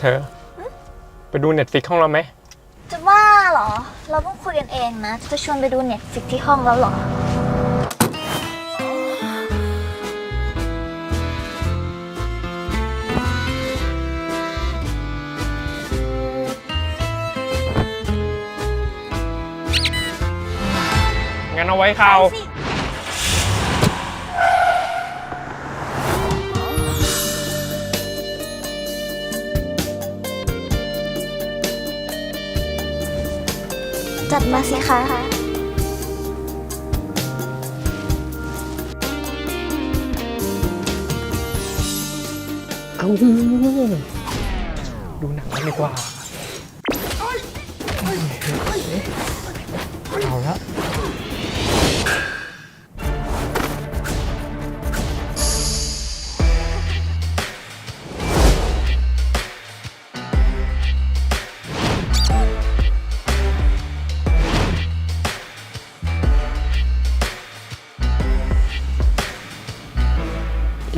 เธอ ไปดูเน็ตฟิกห้องเราไหม จะว่าเหรอ เราเพิ่งคุยกันเองนะ จะชวนไปดูเน็ตฟิกที่ห้องแล้วเหรอ งั้นเอาไว้ข่าว จัดมาสิคะเอาดูหนังกันดีกว่าเอาละ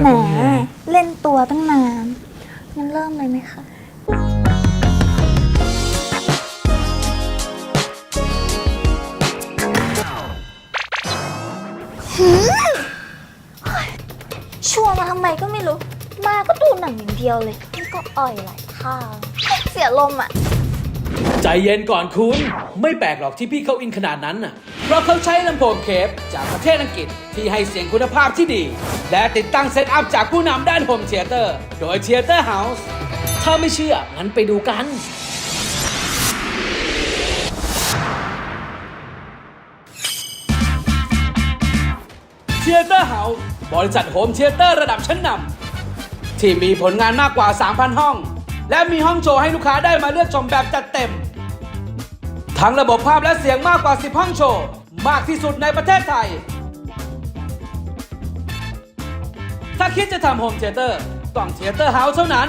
แหมเล่นตัวตั้งนานงั้นเริ่มเลยไหมคะหืมชัวร์มาทำไมก็ไม่รู้ มาก็ดูหนังอย่างเดียวเลยนี่ก็อ่อยหลายข้างเสียลมอะ ใจเย็นก่อนคุณ ไม่แปลกหรอกที่พี่เขาอินขนาดนั้นน่ะเพราะเขาใช้ลำโพงเคปจากประเทศอังกฤษที่ให้เสียงคุณภาพที่ดี และติดตั้งเซตอัพจากผู้นำด้านโฮมเทเตอร์โดยเทเตอร์เฮาส์ถ้าไม่เชื่อ งั้นไปดูกัน เทเตอร์เฮาส์บริษัทโฮมเทเตอร์ระดับชั้นนำที่มีผลงานมากกว่า 3,000 ห้อง และมีห้องโชว์ให้ลูกค้าได้มาเลือกชมแบบจัดเต็ม ทั้งระบบภาพและเสียงมากกว่า 10 ห้องโชว์ มากที่สุดในประเทศไทย ถ้าคิดจะทำโฮมเทเตอร์ต้องเทเตอร์เฮาส์เท่านั้น